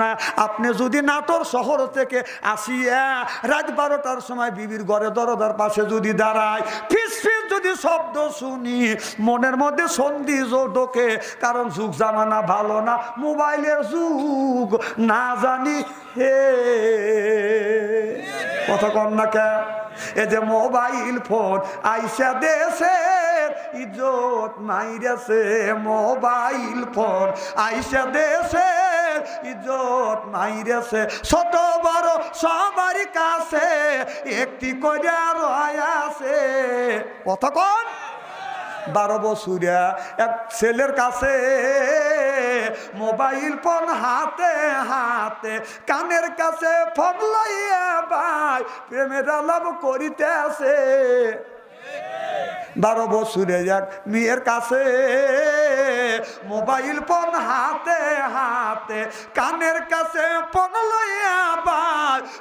না, আপনি যদি নাটোর শহর থেকে আসিয়া রাত বারোটার সময় বিবির ঘরে দরদার পাশে যদি দাঁড়ায়, ফিস ফিস যদি শব্দ শুনি, মনের মধ্যে সন্ধি ঢোকে, কারণ যুগ জামানা ভালো না, মোবাইলের যুগ, না জানি হে। কথা কন না কে? এ যে মোবাইল ফোন আইসা দেশের ইজ্জত মাইরেছে, মোবাইল ফোন আইসা দেশের ইজ্জত মাইরেছে ছোট বড় সবার কাছে একটি আছে। কন। বারো বছরিয়া এক ছেলের কাছে মোবাইল ফোন হাতে হাতে কানের কাছে ফোন লইয়া ভাই প্রেমের আলাপ করিতে আছে বারো বছরে এক মেয়ের কাছে মোবাইল ফোন হাতে হাতে, কানের কাছে ফোন লইয়া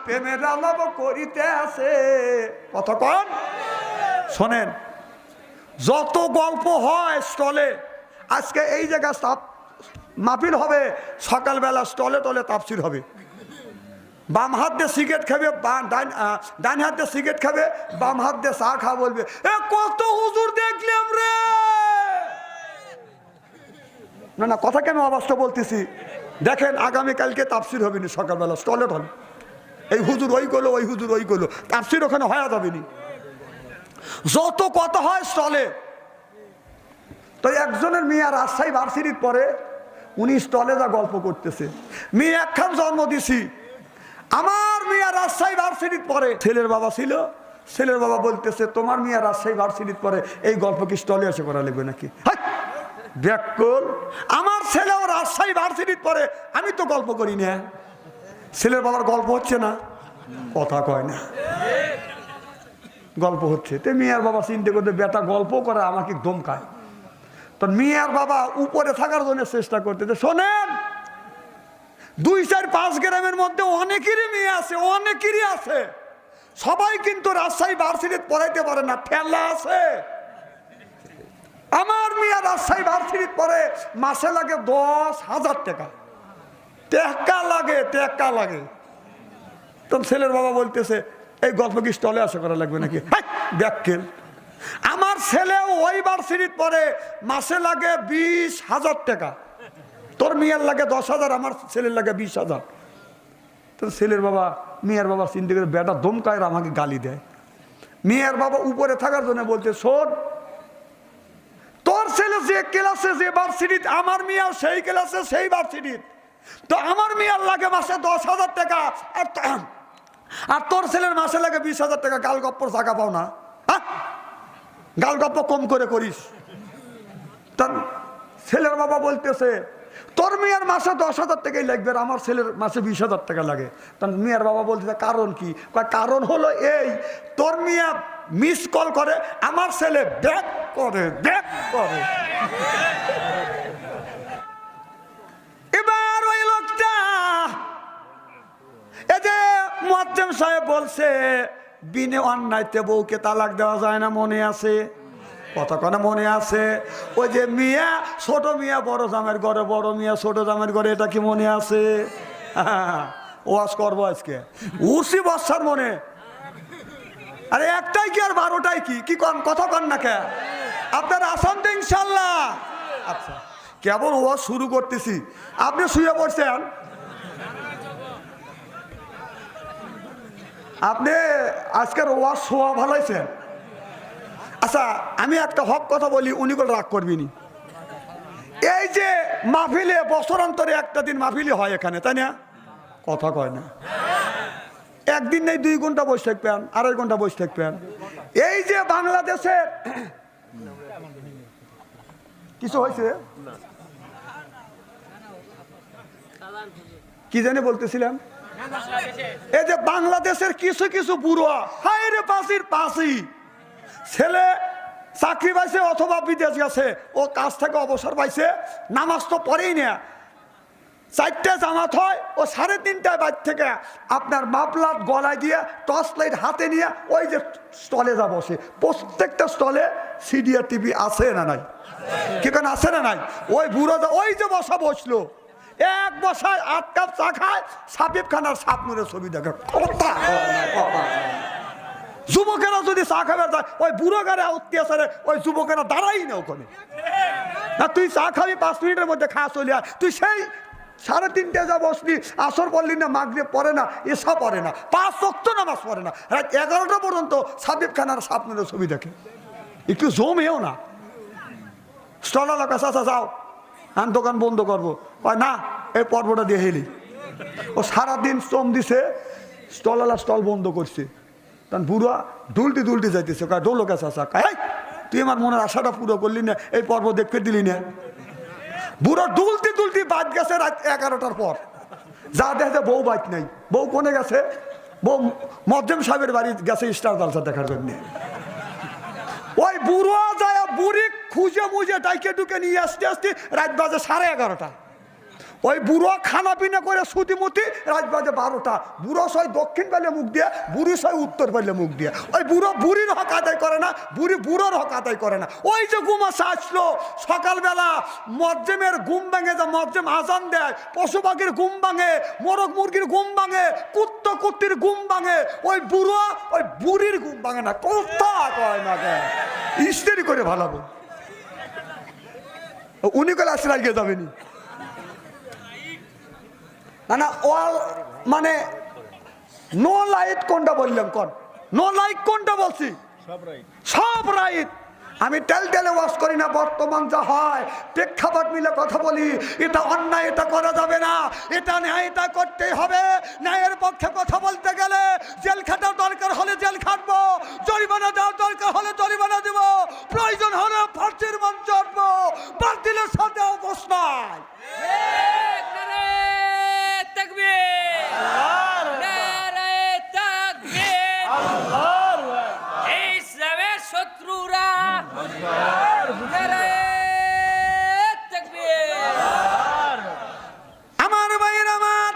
প্রেমের আলাপ করিতে আছে কতক্ষণ শোনেন, যত গল্প হয় স্টলে, আজকে এই জায়গা তাপ মাপিল হবে, সকালবেলা স্টলে টলে তাপসির হবে। বাম হাত দিয়ে সিগারেট খাবে ডান হাত দিয়ে সিগারেট খাবে, বাম হাত দিয়ে চা খা বলবে। এ, কত হুজুর দেখলাম রে! না না, কথা কেন আওয়াজটা বলতেছি? দেখেন আগামীকালকে তাপসির হবে না সকালবেলা স্টলে হবে এই হুজুর ওই করল, ওই হুজুর ওই করল। তাপসির ওখানে হয়ে যাবেনি যত কথা হয় স্টলে তো একজনের মেয়ে রাজশাহী ভার্সিটির পরে উনি স্টলে যা গল্প করতেছে। মেয়ে একখান জন্ম দিছি। আমার মিয়া রাজশাহী ভার্সিটির পরে ছেলের বাবা ছিল। ছেলের বাবা বলতেছে, তোমার মিয়া রাজশাহী ভার্সিটির পরে এই গল্প কি স্টলে এসে করা লাগবে নাকি? ব্যাকল আমার ছেলেও রাজশাহী ভার্সিটির পরে, আমি তো গল্প করি না। ছেলের বাবার গল্প হচ্ছে না। কথা কয় না। গল্প হচ্ছে। তো মেয়ের বাবা চিন্তা করতে, বেটা, গল্প করে, আমাকে ধমকায়। তো মিয়ার বাবা উপরে থাকার জন্য চেষ্টা করতেছে শোনেন, দুই, চার, পাঁচ গ্রামের মধ্যে অনেকেরই মেয়ে আছে, অনেকেরই আছে। সবাই কিন্তু রাজশাহী ভার্সিটিতে পড়াইতে পারে না, ঠেলা আছে। আমার মিয়া রাজশাহী ভার্সিটিতে পড়ে মাসে লাগে দশ হাজার টাকা। টেকা লাগে টেকা লাগে। তখন ছেলের বাবা বলতেছে এই গল্প কি স্টলে আসা করা লাগবে নাকি? ব্যাককেল আমার ছেলে ওই ভার্সিটিতে পড়ে মাসে লাগে বিশ হাজার টাকা। তোর মেয়ের লাগে দশ হাজার আমার ছেলের লাগে বিশ হাজার। তোর ছেলের বাবা মেয়ের বাবা চিন্তা করে বেটা দমকায় আমাকে গালি দেয়। মেয়ের বাবা উপরে থাকার জন্য বলছে শোন ছেলে যে ক্লাসে যে ভার্সিটিত আমার মেয়েও সেই ক্লাসে সেই ভার্সিটিত তো আমার মেয়ের লাগে মাসে দশ হাজার টাকা। আর আর তোর ছেলের মাসে লাগে বিশ হাজার টাকা। গাল গপ্পর টাকা পাও না। গাল গপ্প কম করে করিস। তার ছেলের বাবা বলতেছে, তোর মেয়ের মাসে দশ হাজার টাকাই লাগবে আর আমার ছেলের মাসে বিশ হাজার টাকা লাগে। তার মেয়ের বাবা বলতেছে, কারণ কি? কারণ হলো এই, তোর মেয়ে মিস কল করে, আমার ছেলে ব্যাক করে ব্যাক করে। এবার ওই লোকটা, এ যে মোয়াজ্জেম সাহেব বলছে, বিনে অন্যায়তে বউকে তালাক দেওয়া যায় না, মনে আছে? কতক্ষণে মনে আছে? ওই যে মিয়া, ছোট মিয়া, বড় জামের ঘরে, বড় মিয়া, ছোট জামের ঘরে, এটা কি মনে আছে? ওয়াজ করব আজকে। উসি বর্ষার মনে আরে একটাই কি আর বারোটাই কি? কি কন? কথা কন না কে? আপনার আসাম তো ইনশাল্লাহ। আচ্ছা কেবল ও শুরু করতেছি। আপনি শুয়ে পড়ছেন? আপনি আজকের ওয়াজ শোয়া ভালো ভালাইছেন আচ্ছা আমি একটা হক কথা বলি, উনি করে রাগ করবিনি এই যে মাহফিলে বছরান্তরে একটা দিন মাহফিলি হয় এখানে, তাই না? কথা কয় না। একদিন নেই দুই ঘণ্টা বসে থাকবেন, আড়াই ঘণ্টা বসে থাকবেন। এই যে বাংলাদেশের কিছু হয়েছে? কি জানি বলতেছিলাম এই যে বাংলাদেশের কিছু কিছু বুড়ো হাই রে পাশির পাশি ছেলে চাকরি পাইছে অথবা বিদেশ গেছে, ও কাজ থেকে অবসর পাইছে, নামাজ তো পড়েই না চারটে জামাত হয় ও সাড়ে তিনটায় বাইর থেকে আপনার মাপলাট গলায় দিয়ে টর্চ লাইট হাতে নিয়ে ওই যে স্টলে যা সে প্রত্যেকটা স্টলে সিডিআর টিভি আছে না নাই? কি কেন আছে না নাই? ওই বুড়ো ওই যে বসা বসল। এক বসায় আট কাপ চা খায়, সাবিব খানার সাপ নুরের ছবি দেখে। কথা। যুবকেরা যদি চা খাবে যায় ওই বুড়ো গাড়ি অত্যাচারে ওই যুবকেরা দাঁড়াই না ওখানে। না, তুই চা খাবি, পাঁচ মিনিটের মধ্যে খাওয়া চলে তুই সেই সাড়ে তিনটে যা বসলি, আসর পড়লি না মাগরে পড়ে না, এসা পড়ে না, পাঁচ রক্ত নামাজ পড়ে না। রাত এগারোটা পর্যন্ত সাবিব খানার সাপনের ছবি দেখে। একটু জমেও না। স্টলালা কাছে আসা যাও। আমি দোকান বন্ধ করব। না, এই পর্বটা দিয়ে হেলি। ও সারাদিন শ্রম দিছে স্টলালা স্টল বন্ধ করছে। তখন বুড়া দুলটি দুলটি যাইতেছে। কয় ডোলো কাছে আসা কয় তুই আমার মনের আশাটা পুরো করলি না, এই পর্ব দেখতে দিলি না। বুড়ো দুলতি দুলতি গেছে রাত এগারোটার পর। যা দেখে বউ বাইক নাই। বউ কোনে গেছে? বউ মধ্যম সাহেবের বাড়ি গেছে স্টার দালসা দেখার জন্যে। ওই বুড়ো যায় বুড়ি খুঁজে মুজে ডাইকে ডুকে নিয়ে আসতে আসতে রাত বাজে সাড়ে এগারোটা। ওই বুড়ো খানা পিনা করে সুতিমতি, রাত বাজে বারোটা। বুড়ো সয় দক্ষিণ পাইলে মুখ দিয়ে, বুড়ি সয় উত্তর পাইলে মুখ দিয়ে। ওই বুড়ো বুড়ির হক আদায় করে না, বুড়ি বুড়োর হক আদায় করে না। ওই যে গুমাসা আসলো, সকালবেলা মজ্জেমের ঘুম ভাঙে যে মজ্জেম আজান দেয়, পশু পাখির ঘুম ভাঙে, মোরগ মুরগির ঘুম ভাঙে, কুত্ত কুত্তির ঘুম ভাঙে, ওই বুড়ো, ওই বুড়ির ঘুম ভাঙে না। কোথা কয় না কে? ইস্তেরি করে ভালাবো। উনি কলে আসলে আগে যাবেনি। না ওয়াল মানে নো লাইট কোনটা বললাম কোন? নো লাইট কোনটা বলছি? সব রাইট আমি টেল টেলে ওয়াশ করি না বর্তমান যা হয় প্রেক্ষাপট মিলে কথা বলি এটা অন্যায় এটা করা যাবে না এটা ন্যায় এটা করতেই হবে ন্যায়ের পক্ষে কথা বলতে গেলে জেল খাটার দরকার হলে জেল খাটবো জরিমানা দেওয়ার দরকার হলে জরিমানা দেব প্রয়োজন হলে ফার্সির মঞ্চ উঠবো বাতিলের সাথে অবস্থায় শত্রুরা আমার ভাইয়ের আমার।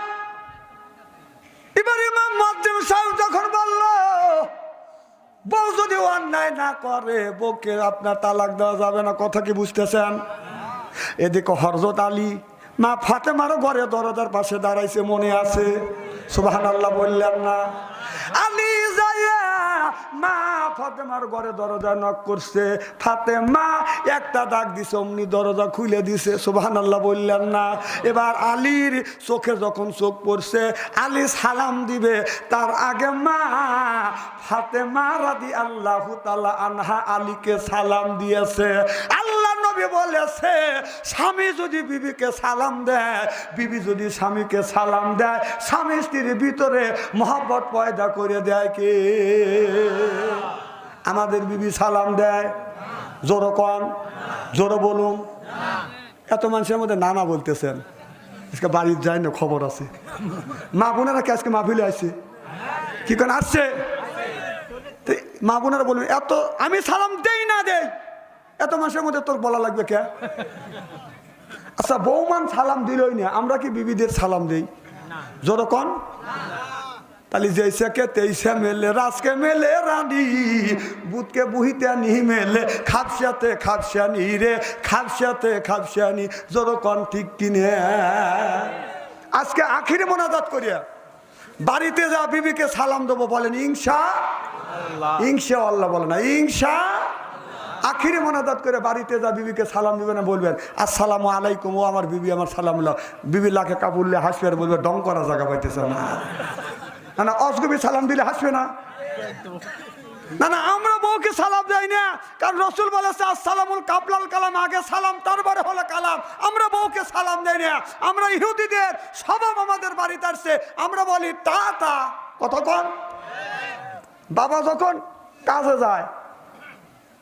এবার ইমাম যখন বলল, বউ যদি অন্যায় না করে, বউকে আপনার তালাক দেওয়া যাবে না। কথা কি বুঝতেছেন? এদিকে হরজত আলী মা ফাতেমারও ঘরে দরজার পাশে দাঁড়াইছে, মনে আছে? সুবাহান আল্লাহ বললেন না। দরজা নক করছে। ফাতেমা একটা দিছে, অমনি দরজা খুলে দিছে। আল্লাহ বললেন না। এবার আলীর চোখে যখন চোখ সালাম দিবে। তার আগে মা ফাতেমা রাদি আল্লাহ তালা আনহা আলীকে সালাম দিয়েছে। আল্লাহ নবী বলেছে, স্বামী যদি বিবিকে সালাম দেয়, বিবি যদি স্বামীকে সালাম দেয়, স্বামী স্ত্রীর ভিতরে মহাব্বত পয়দা করে দেয় কে? আমাদের বিবি সালাম দেয়। জোরো কন, জোরো বলুন। এত মানুষের মধ্যে নানা বলতেছেন। আজকে বাড়ির যায় না, খবর আছে। মা বোনেরা কি আজকে মাহফিলে আসছে? কি কেন আসছে? মা বোনেরা বলবেন এত আমি সালাম দেই না দেই। এত মাসের মধ্যে তোর বলা লাগবে কে? আচ্ছা বৌমান সালাম দিলই না আমরা কি বিবিদের সালাম দেই? যতক্ষণ তাহলে যেইসে তেইশে মেলে রাজকে মেলে রানী বুধকে বুহিতে নি মেলে খাপসাতে খাপসানি রে খাপসাতে খাপসানি যতক্ষণ ঠিক কিনে। আজকে আখিরে মোনাজাত করিয়া বাড়িতে যা বিবিকে সালাম দেবো বলেন ইংসা ইংসা আল্লাহ বলে না ইংসা আখিরে মোনাজাত করে বাড়িতে যা বিবিকে সালাম দিবেন, বলবেন, আসসালামু আলাইকুম, ও আমার বিবি, আমার সালাম বিবি লাখে কাপুরলে হাসবে আর বলবে ডং করা জায়গা পাইতেছে না। না না, অসগবি সালাম দিলে হাসবে না। না না, আমরা বউকে সালাম দেয় না, কারণ রসুল বলেছে, আসসালামুল কাপলাল কালাম, আগে সালাম, তারপরে হলো কালাম। আমরা বউকে সালাম দেয় না, আমরা ইহুদিদের স্বভাব আমাদের বাড়িতে আসছে। আমরা বলি, তা তা। কতক্ষণ বাবা যখন কাজে যায়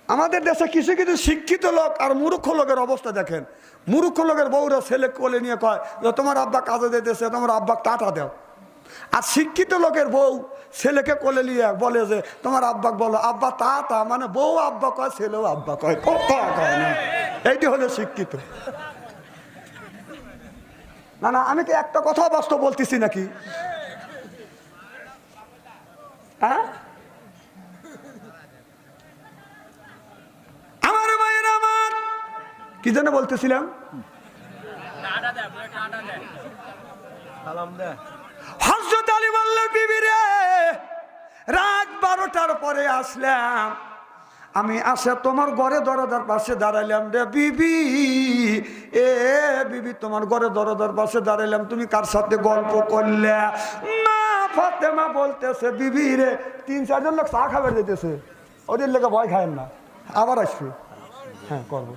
আমাদের দেশে কিছু কিছু শিক্ষিত লোক আর মূর্খ লোকের অবস্থা দেখেন। মূর্খ লোকের বউরা ছেলে কোলে নিয়ে কয় যে তোমার আব্বা কাজে দিতেছে, তোমার আব্বা টাটা দেও। আর শিক্ষিত লোকের বউ ছেলেকে কোলে নিয়ে বলে যে, তোমার আব্বাক বলো, আব্বা তা তা মানে বউ আব্বা কয়, ছেলেও আব্বা কয়। কয় না। এইটি হলো শিক্ষিত। না না, আমি তো একটা কথা বাস্তব বলতেছি নাকি? হ্যাঁ আমার মায়ের আমার কি জন্য বলতেছিলাম? হজরত আলী বললেন, বিবি রে, রাত বারোটার পরে আসলাম। আমি আসে তোমার ঘরে দরজার পাশে দাঁড়াইলাম রে, বিবি। এ, বিবি, তোমার ঘরে দরজার পাশে দাঁড়াইলাম। তুমি কার সাথে গল্প করলে? মা, ফাতেমা বলতেছে, বিবি রে, তিন, চারজন লোক চা খাবার যেতেছে ওদের লেগে ভয় খায়েন না। আবার আসবে। হ্যাঁ করব।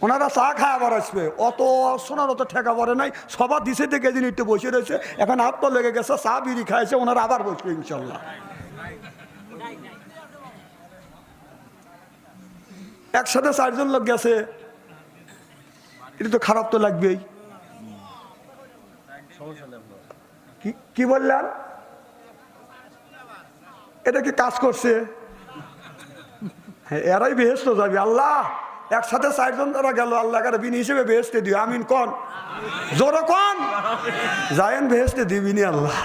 ওনারা চা আবার আসবে। অত শোনার অত ঠেকা পড়ে নাই। সবার দিশে থেকে দিন একটু বসে রয়েছে, এখন তো লেগে গেছে, চা বিড়ি খাইছে, ওনারা আবার বসবে ইনশাল্লাহ। একসাথে চারজন লোক গেছে। এটা তো খারাপ তো লাগবেই। কি- বললেন এটা কি কাজ করছে? হ্যাঁ এরাই বেহেস্ত যাবে, আল্লাহ! একসাথে চারজন তারা গেল, আল্লাহ কারে বিনি হিসেবে বেহেস্তে দিও। আমিন কন? জোর কন? যায়েন বেহেস্তে দিবিনি আল্লাহ।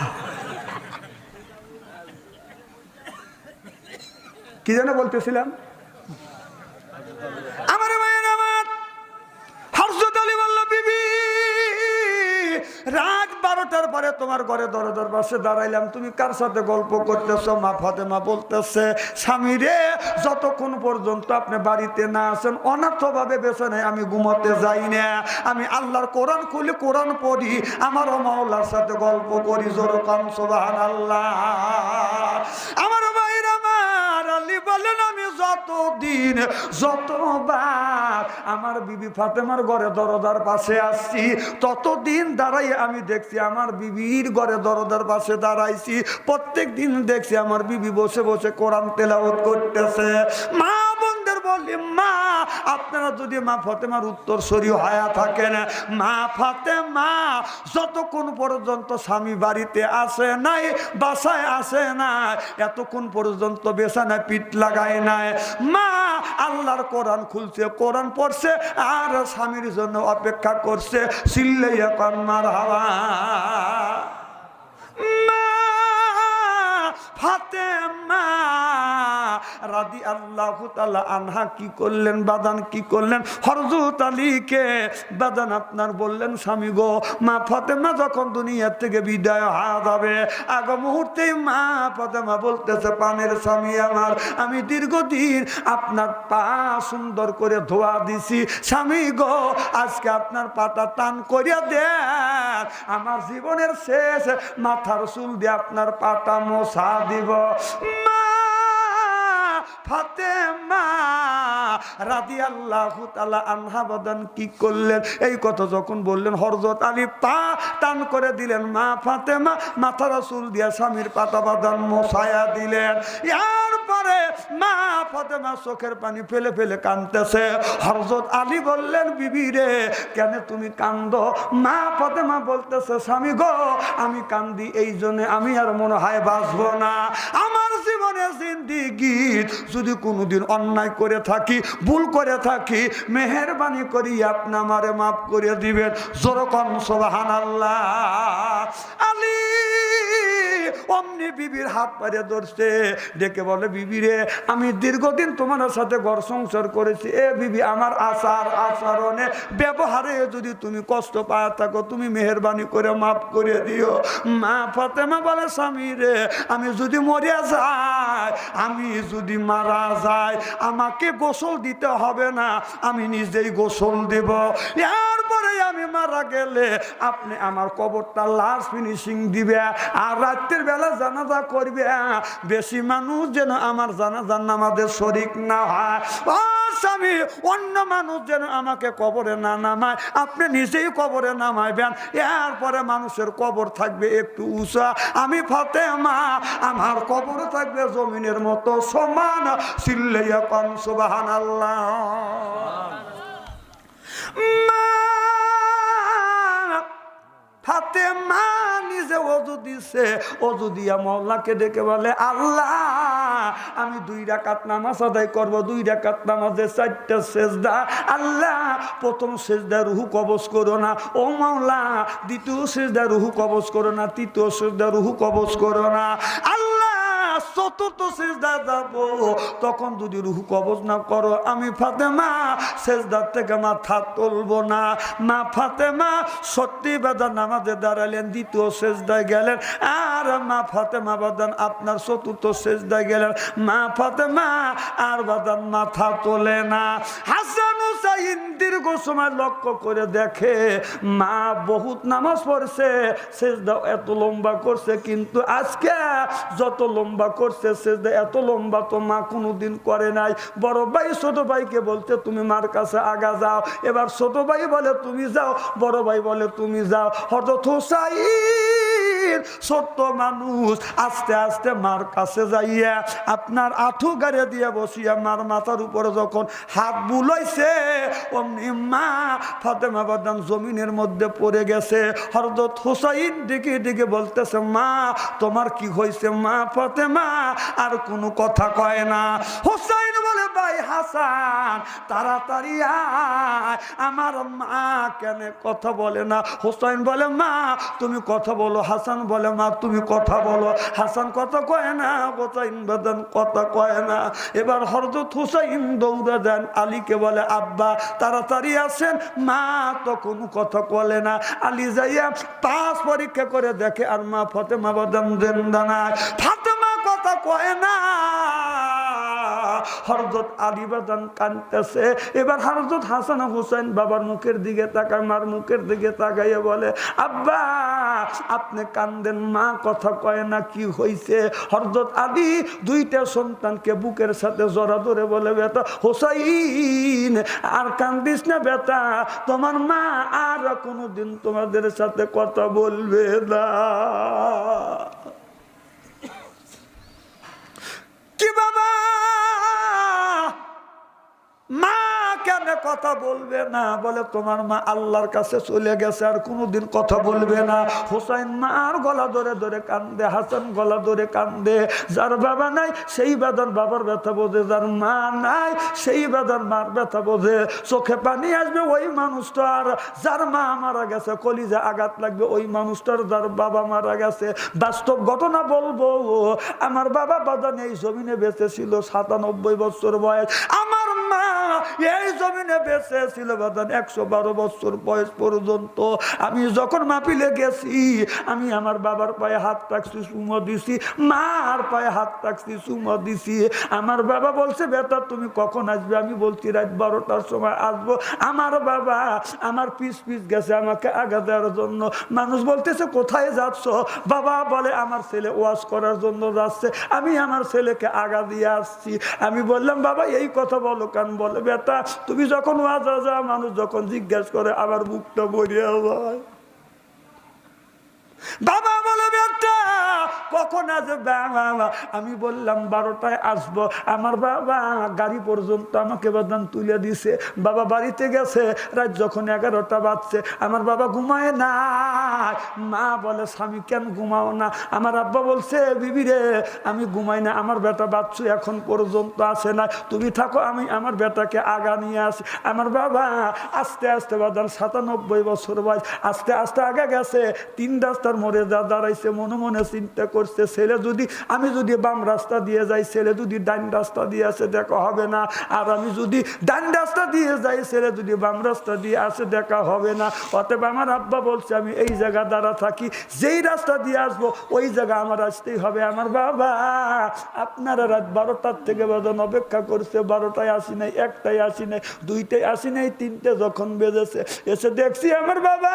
কি যেন বলতেছিলাম? বারোটার পরে তোমার ঘরে দরজার পাশে দাঁড়াইলাম। তুমি কার সাথে গল্প করতেছো? মা ফাতেমা বলতেছে, স্বামী রে, যতক্ষণ পর্যন্ত আপনি বাড়িতে না আসেন, অনার্থভাবে বেছে নেয়, আমি ঘুমাতে যাই না। আমি আল্লাহর কোরআন খুলি, কোরআন পড়ি, আমারও মাওলার সাথে গল্প করি জোর কান সোবাহান আল্লাহ যতদিন, যতবার আমার বিবি ফাতেমার ঘরে দরদার পাশে আসছি, ততদিন দাঁড়াই আমি দেখছি আমার বিবির ঘরে দরদার পাশে দাঁড়াইছি। প্রত্যেক দিন দেখছি আমার বিবি বসে বসে কোরআন তেলাওত করতেছে। মা বোনদের বলি মা আপনারা যদি মা ফাতেমার উত্তর সরি হয়া থাকেন, মা ফাতেমা যতক্ষণ পর্যন্ত স্বামী বাড়িতে আসে নাই, বাসায় আসে না এতক্ষণ পর্যন্ত বেসানায় পিঠ লাগায় নাই। মা আল্লাহর কোরআন খুলছে, কোরআন পড়ছে, আর স্বামীর জন্য অপেক্ষা করছে, সিল্লাইয়া কন্মার হাওয়া মা ফাতেমা রাদি আল্লাহ আনহা কি করলেন, বাদান কি করলেন? হরজুত আলীকে বাদান আপনার বললেন, স্বামী গো, মা ফাতেমা যখন দুনিয়ার থেকে বিদায় হওয়া যাবে, আগ মুহূর্তে মা ফাতেমা বলতেছে, পানের স্বামী আমার, আমি দীর্ঘদিন আপনার পা সুন্দর করে ধোয়া দিছি। স্বামী গো, আজকে আপনার পাটা টান করিয়া দেন। আমার জীবনের শেষ মাথার চুল দিয়ে আপনার পাটা মশা দিব। মা ফাতেমা কি করলেন? এই কথা যখন বললেন পা টান করে দিলেন, মা ফাতেমা মাথার পরে মা ফাতেমা চোখের পানি ফেলে ফেলে কানতেছে হরজত আলী বললেন, বিবি রে, কেন তুমি কান্দ? মা ফাতেমা বলতেছে, স্বামী গো, আমি কান্দি এই জন্য আমি আর মনে হয় বাঁচবো না। আমার জিন্দিগি, যদি কোনোদিন অন্যায় করে থাকি, ভুল করে থাকি, মেহরবানি করি, আপনি আমারে মাফ করে দিবেন। জোরকন সোহান আল্লাহ আলী অমনি বিবির হাত পারে ধরছে। ডেকে বলে, বিবি রে, আমি দীর্ঘদিন তোমার সাথে ঘর সংসার করেছি। এ বিবি, আমার আচার আচরণে ব্যবহারে যদি তুমি কষ্ট পায় থাকো, তুমি মেহরবানি করে মাফ করে দিও। মা ফাতেমা বলে, স্বামী রে, আমি যদি মরিয়া যাই, আমি যদি মারা যাই, আমাকে গোসল দিতে হবে না, আমি নিজেই গোসল দেব। এরপরে আমি মারা গেলে আপনি আমার কবরটা লাস্ট ফিনিশিং দিবে। আর রাত্রের বেলা জানাজা করবে। বেশি মানুষ যেন আমার জানাজার নামাজের শরিক না হয়। স্বামী, অন্য মানুষ যেন আমাকে কবরে না নামায়। আপনি নিজেই কবরে নামাইবেন। এরপরে মানুষের কবর থাকবে একটু উঁচা। আমি ফাতে মা আমার কবর থাকবে জমিনের মতো সমান। সিল্লাইয়া কন সুবাহান আল্লাহ ফাতে মা নিজে অজু দিছে। অজু দিয়া মল্লাকে ডেকে বলে, আল্লাহ, আমি দুই রাকাত নামাজ আদায় করব। দুই রাকাত নামাজে চারটা সেজদা। আল্লাহ, প্রথম সেজদা রুহু কবজ করো না। ও মাওলা, দ্বিতীয় সেজদা রুহু কবজ করো না। তৃতীয় সেজদা রুহু কবজ করো না। আল্লাহ চতুর্থ সেজদা যাব। তখন যদি রুহ কবজ না করো, আমি ফাতেমা, সেজদার থেকে মাথা না। মা ফাতেমা, সত্যি বেদান দাঁড়ালেন, দ্বিতীয় সেজদায় গেলেন। আর মা ফাতেমা বাদান আপনার চতুর্থ সেজদায় গেলেন। মা ফাতেমা, আর বাদান মাথা তোলে না। হুসাইন দীর্ঘ সময় লক্ষ্য করে দেখে মা বহুত নামাজ পড়ছে, সেজদা এত লম্বা করছে, কিন্তু আজকে যত লম্বা করছে, সেজদা এত লম্বা তো মা কোনোদিন করে নাই। বড় ভাই, ছোট ভাইকে বলতে তুমি মার কাছে আগা যাও। এবার ছোট ভাই বলে, তুমি যাও। বড় ভাই বলে, তুমি যাও। হঠাৎ হুসাইন ছোট্ট মানুষ, আস্তে আস্তে মার কাছে যাইয়া আপনার গাড়ি দিয়ে বসিয়া মার মাথার উপরে যখন হাত বুলাইছে, অমনি মা ফাতেমা বাদাম জমিনের মধ্যে পড়ে গেছে। হরদত হুসাইন দিকে দিকে বলতেছে, মা, তোমার কি হয়েছে? মা ফাতেমা, আর কোনো কথা কয় না। হুসাইন হাসান, তাড়াতাড়ি আয়। আমার মা কেন কথা বলে না? হুসাইন বলে, মা, তুমি কথা বলো। হাসান বলে, মা, তুমি কথা বলো। হাসান কথা কয় না, হুসাইন বেদন কথা কয় না। এবার হরজত হুসাইন দৌড়ে দেন আলীকে বলে, আব্বা, তাড়াতাড়ি আসেন। মা তো কোনো কথা বলে না। আলী যাইয়া পাস পরীক্ষা করে দেখে, আর মা ফতেমা বাদাম জেন্দা নাই ফাতেমা কথা কয় না। হরজত আলী বাদান কানতেছে এবার হরজত হাসান হুসেন বাবার মুখের দিকে তাকায়, মার মুখের দিকে তাকাইয়ে বলে, আব্বা, আপনি কান্দেন, মা কথা কয় না কি হইছে? হরজত আলী দুইটা সন্তানকে বুকের সাথে জড়া ধরে বলে, বেটা হোসাইন, আর কান্দিস না বেটা, তোমার মা আর কোনোদিন তোমাদের সাথে কথা বলবে না। কি বাবা! মা কেন কথা বলবে না? বলে, তোমার মা আল্লাহর কাছে চলে গেছে, আর কোনোদিন কথা বলবে না। হোসাইন মার গলা ধরে ধরে কান্দে, হাসান গলা ধরে কান্দে, যার বাবা নাই, সেই বেদার বাবার ব্যথা বোঝে। যার মা নাই, সেই বেদার মার ব্যথা বোঝে। চোখে পানি আসবে, ওই মানুষটা আর যার মা মারা গেছে, কলিজে আঘাত লাগবে, ওই মানুষটার যার বাবা মারা গেছে। বাস্তব ঘটনা বলব, আমার বাবা বাদান এই জমিনে বেঁচে ছিল সাতানব্বই বছর বয়স। আমার মা এই জমিনে বেঁচে ছিল একশো বারো বছর বয়স পর্যন্ত। আমি যখন মাপিলে গেছি, আমি আমার বাবার পায়ে হাত রাখছি, সুমো দিছি, মার পায়ে হাত রাখছি, সুমো দিছি। আমার বাবা বলছে, বেটা, তুমি কখন আসবে? আমি বলছি, রাত বারোটার সময় আসব। আমার বাবা আমার পিস পিস গেছে আমাকে আগা দেওয়ার জন্য। মানুষ বলতেছে, কোথায় যাচ্ছ? বাবা বলে, আমার ছেলে ওয়াশ করার জন্য যাচ্ছে। আমি আমার ছেলেকে আগা দিয়ে আসছি। আমি বললাম, বাবা, এই কথা বলো কেন? বলে বেটা তুমি যখন ওয়াজ যা মানুষ যখন জিজ্ঞাসা করে আমার মুখটা মরিয়া যায়। বাবা বলে, বেটা, কখন আসবে? বাবা, আমি বললাম, বারোটায় আসব। আমার বাবা গাড়ি পর্যন্ত আমাকে বাদান তুলে দিছে। বাবা বাড়িতে গেছে, রাত যখন এগারোটা বাজছে, আমার বাবা ঘুমায় না মা বলে, স্বামী, কেন ঘুমাও না? আমার আব্বা বলছে, বিবি রে, আমি ঘুমাই না, আমার বেটা বাচ্চু এখন পর্যন্ত আসে না। তুমি থাকো, আমি আমার বেটাকে আগা নিয়ে আসি। আমার বাবা আস্তে আস্তে বাদান সাতানব্বই বছর বয়স, আস্তে আস্তে আগা গেছে। তিন রাস্তার মোড়ে যা দাঁড়াইছে, মনে মনে চিন্তা করছে, ছেলে যদি, আমি যদি বাম রাস্তা দিয়ে যাই, ছেলে যদি ডান রাস্তা দিয়ে আসে, দেখা হবে না। আর আমি যদি ডান রাস্তা দিয়ে যাই, ছেলে যদি বাম রাস্তা দিয়ে আসে, দেখা হবে না। অতএব আমার আব্বা বলছে, আমি এই জায়গা দ্বারা থাকি, যেই রাস্তা দিয়ে আসব, ওই জায়গা আমার আসতেই হবে। আমার বাবা, আপনারা রাত বারোটার থেকে বেদন অপেক্ষা করছে, বারোটায় আসি নাই একটাই আসি নাই দুইটাই আসি নাই, তিনটে যখন বেজেছে, এসে দেখছি আমার বাবা,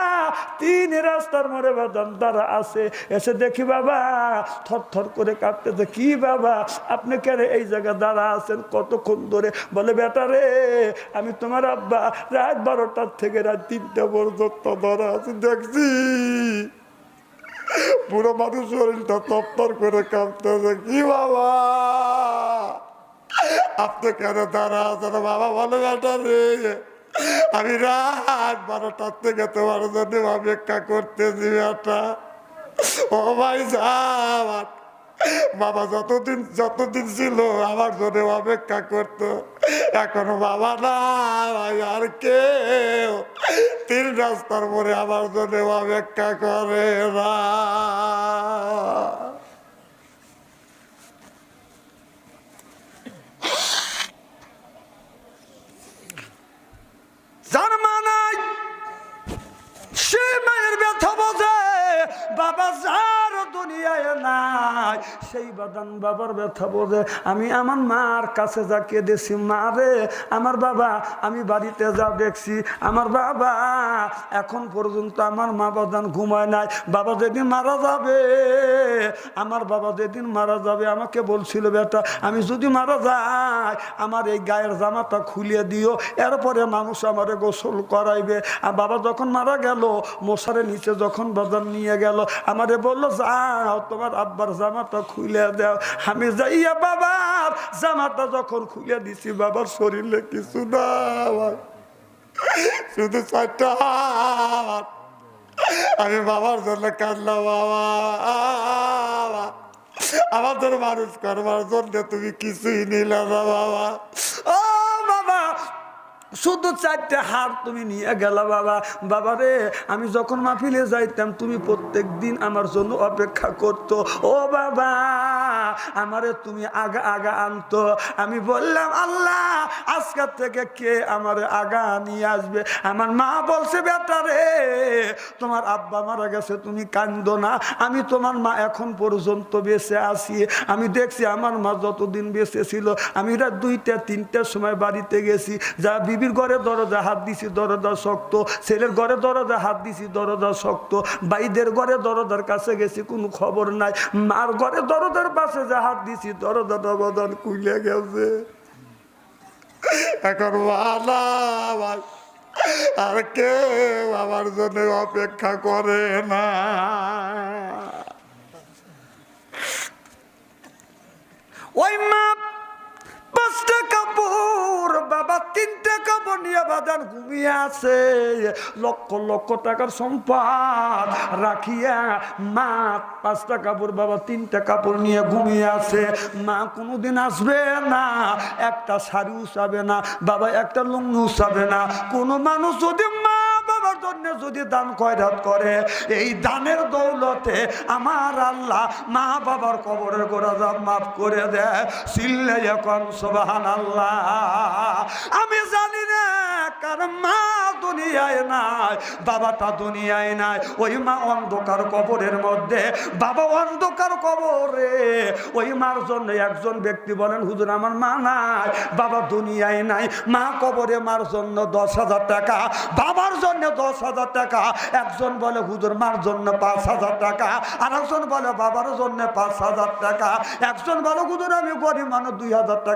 তিন রাস্তার মোড়ে বেদন দ্বারা আসে এসে দেখি বাবা, থর থর করে কাঁপতেছে কি বাবা, আপনি কেন এই জায়গা দাঁড়া আছেন? কতক্ষণ ধরে? বলে, বেটা রে, আমি তোমার আব্বা, রাত বারোটার থেকে রাত তিনটা পর্যন্ত ধরা আছি, দেখছি। পুরো মানুষ শরীরটা তত্তর করে কাঁপতেছে কি বাবা, আপনি কেন দাঁড়া আছেন? বাবা বলে, বেটা রে, আমি রাত বারোটার থেকে তোমার জন্য অপেক্ষা করতেছি, বেটা। ও ভাই বাবা যতদিন যতদিন ছিল, আমার জন্য অপেক্ষা করত। এখন বাবা না, ভাই, আর কেউ। তিন রাস্তার পরে আমার জন্য অপেক্ষা করে না। জার্মানায় সে মায়ের ব্যথা বোঝে বাবা যা নাই। সেই বাদান বাবার ব্যথা বোঝে। আমি আমার মার কাছে যা কেঁদেছি মা রে, আমার বাবা, আমি বাড়িতে যা দেখছি, আমার বাবা, এখন পর্যন্ত আমার মা বাদান ঘুমায় নাই। বাবা যেদিন মারা যাবে, আমার বাবা যেদিন মারা যাবে, আমাকে বলছিল, বেটা, আমি যদি মারা যাই, আমার এই গায়ের জামাটা খুলিয়ে দিও, এরপরে মানুষ আমারে গোসল করাইবে। আর বাবা যখন মারা গেল মশারে নিচে যখন বাজার নিয়ে গেল, আমারে বলল, যাও, তোমার আব্বার জামাটা খুলে দাও। আমি যাইয়া বাবার জামাটা যখন খুলে দিছি, বাবার শরীরে কিছু না শুধু চারটা। আমি বাবার জন্য কাঁদলাম, বাবা আমাদের মানুষ করবার জন্য তুমি কিছুই নিলে বাবা। শুধু চারটে হার তুমি নিয়ে গেলা বাবা। বাবা রে আমি যখন মাফিলে যাইতাম, তুমি প্রত্যেক দিন আমার জন্য অপেক্ষা করতো। ও বাবা! আমারে তুমি আগা আগা আনতো। আমি বললাম, আল্লাহ আজকের থেকে কে আমার আগা নিয়ে আসবে? আমার মা বলছে, বেটা রে, তোমার আব্বা মারা গেছে, তুমি কান্দো না। আমি তোমার মা এখন পর্যন্ত বেঁচে আছি। আমি দেখছি আমার মা যতদিন বেঁচে ছিল, আমি রাত দুইটা, তিনটার সময় বাড়িতে গেছি। যা বিবির ঘরে দরজা, হাত দিছি, দরজা শক্ত। ছেলের ঘরে দরজা, হাত দিছি, দরজা শক্ত। বাইদের ঘরে দরজার কাছে গেছি, কোনো খবর নাই। মার ঘরে দরজার পাশে যা হাত দিছি তোর দরজার কুইলে গেছে। এখন বাবা আর কে আমার জন্য অপেক্ষা করে না। ওই মা পাঁচটা কাপড়, বাবা তিনটা কাপড় নিয়ে ঘুমিয়ে আছে। লক্ষ লক্ষ টাকার সম্পদ রাখিয়া মা পাঁচটা কাপড়, বাবা তিনটা কাপড় নিয়ে ঘুমিয়ে আছে। মা কোনোদিন আসবে না, একটা শাড়ি উসাবে না, বাবা একটা লুঙ্গি উসাবে না। কোনো মানুষ যদি মা জন্য যদি দান খয়রাত করে, এই দানের দৌলতে আমার আল্লাহ মা বাবার কবরের যা মাফ করে দেয়। সিল্লে এখন সোবাহান আল্লাহ আমি জানি না কার মা দুনিয়ায় নাই, বাবাটা দুনিয়ায় নাই। ওই মা অন্ধকার কবরের মধ্যে, বাবা অন্ধকার কবরে। ওই মার জন্য একজন ব্যক্তি বলেন, হুজুর, আমার মা নাই, বাবা দুনিয়ায় নাই। মা কবরে মার জন্য দশ হাজার টাকা, বাবার জন্য দশ হাজার টাকা। একজন বলে, হুজুর, মার জন্য পাঁচ হাজার টাকা। আর একজন বলে, বাবার জন্য পাঁচ হাজার টাকা। একজন বলে, হুজুর, আমি গরিব মানুষ, দুই হাজার টাকা